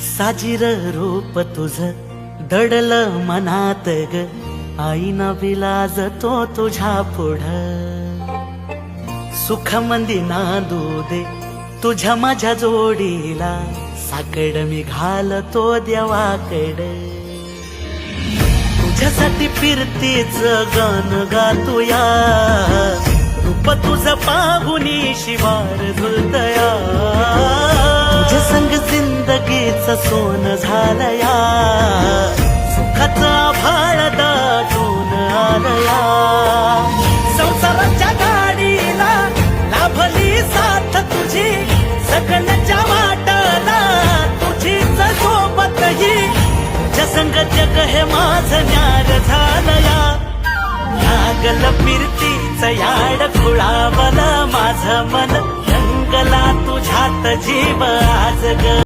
साजीर रूप तुझ दडल मनात ग. आईना विलाज तो तुझ्या पुढ. सुख मंदी नांदू दे तुझ्या माझ्या जोडीला साकड मी घालतो देवाकड. तुझ्यासाठी फिरतीच गाण गातोया. रूप तुझ पाहुनी शिवार झुलतया जिंदगीच सोन झालया सुखाचा भाळ दाटून आलया संसाराच्या गाडीला लाभली साथ तुझी सगळ्याच्या वाटाला तुझीच सोबतही जसंग जग हे माझ न्यार झालया लागल फिरतीच याड खुळावलं माझ मन रंगला तुझ्यात जीव आज ग.